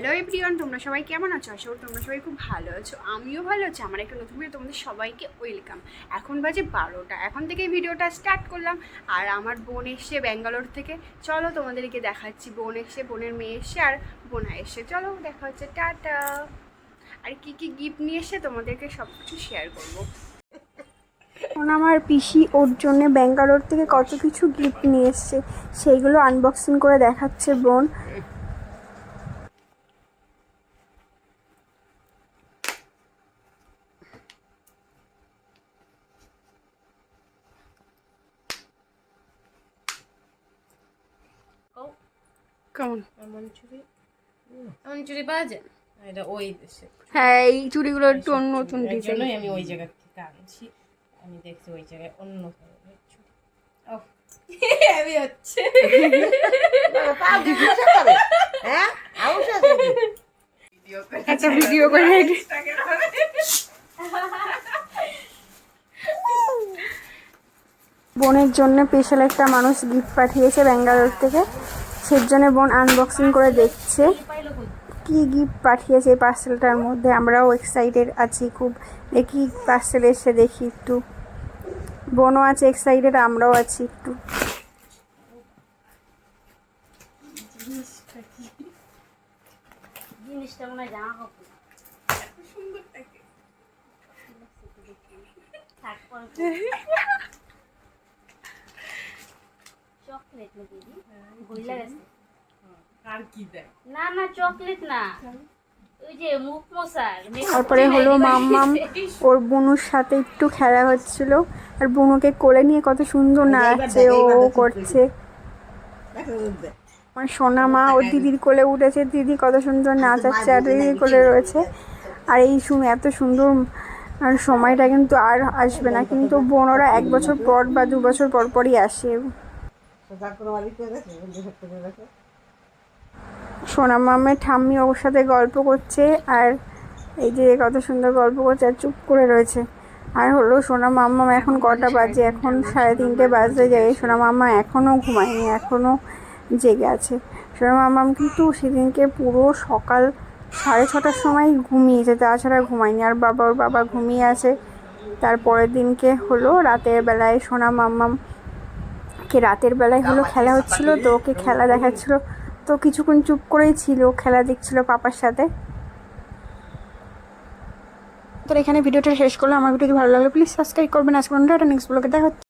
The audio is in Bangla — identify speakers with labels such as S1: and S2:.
S1: হ্যালো এভরিওয়ান তোমরা সবাই কেমন আছো? আশা করি তোমরা সবাই খুব ভালো আছো। আমিও ভালো আছি। আমার একটা নতুন ভিডিও তোমাদের সবাইকে ওয়েলকাম এখন বাজে বারোটা। এখন থেকে ভিডিওটা স্টার্ট করলাম। আর আমার বোন এসছে ব্যাঙ্গালোর থেকে। চলো তোমাদেরকে দেখাচ্ছি। বোন এসছে, বোনের মেয়ে এসছে আর বোনা এসছে। চলো দেখা হচ্ছে। টাটা। আর কি কি গিফট নিয়ে এসে তোমাদেরকে সব কিছু শেয়ার করব। এখন আমার পিসি ওর জন্য ব্যাঙ্গালোর থেকে কত কিছু গিফট নিয়ে এসছে, সেইগুলো আনবক্সিং করে দেখাচ্ছে বোন। কেমন?
S2: এমন চুড়ি? এমন চুড়ি পাওয়া যায়? এটা ওই দেশে।
S1: হ্যাঁ এই চুড়িগুলো একটু অন্য নতুন
S2: এর
S1: ডিজাইন
S2: আমি ওই জায়গা থেকে আনছি। আমি দেখছি ওই জায়গায় অন্য ধরনের চুড়ি। ও আমি হচ্ছে।
S3: আউশ আছে কি?
S1: আচ্ছা ভিডিও করে বোনের জন্য স্পেশাল একটা মানুষ গিফট পাঠিয়েছে ব্যাঙ্গালোর থেকে। সেই জন্য বোন আনবক্সিং করে দেখছে। কি গিফট পাঠিয়েছে এই পার্সেলটার মধ্যে? আমরাও এক্সাইটেড আছি খুব। দেখি পার্সেল এসে দেখি একটু। বোনও আছে এক্সাইটেড আমরাও আছি একটু।
S4: জিনিসটা মনে হয় জামা কাপড়। থাক চকলেট নাকি দি? ভুলে গেছে।
S2: আর কি দেয়
S4: না না চকলেট না।
S1: তারপরে হলো মাম্মাম ওর বুনুর সাথে একটু খেলা হচ্ছিল আর বুনুকে কোলে নিয়ে কত সুন্দর নাচছে ও করছে। আমার সোনা মা ওর দিদির কোলে উঠেছে দিদি কত সুন্দর নাচাচ্ছে আর দিদির কোলে রয়েছে। আর এই শুনে এত সুন্দর আর সময়টা কিন্তু আর আসবে না কিন্তু বোনরা এক বছর পর বা দু বছর পর পরই আসে। সোনা মামের ঠাম্মি ওর সাথে গল্প করছে আর এই যে কত সুন্দর গল্প করছে আর চুপ করে রয়েছে। আর হলো সোনা মাম্মা এখন কটা বাজে? এখন সাড়ে তিনটে বাজতে যায় সোনা মাম্মা এখনও ঘুমায়নি এখনও জেগে আছে। সোনা মাম্মাম কিন্তু সেদিনকে পুরো সকাল সাড়ে ছটার সময় ঘুমিয়েছে, তাছাড়া ঘুমায়নি। আর বাবা, ওর বাবা ঘুমিয়ে আছে। তারপরের দিনকে হলো রাতের বেলায় সোনা মাম্মাম কে রাতের বেলায় হলো খেলা হচ্ছিল, তো ওকে খেলা দেখাচ্ছিল। তো কিছুক্ষণ চুপ করেই ছিল, খেলা দেখছিল পাপার সাথে। তো এখানে ভিডিওটা শেষ করলাম, আমার ভিডিও ভালো লাগল প্লিজ সাবস্ক্রাইব করবেন। আজকে নেক্সট ব্লগে দেখা হচ্ছে।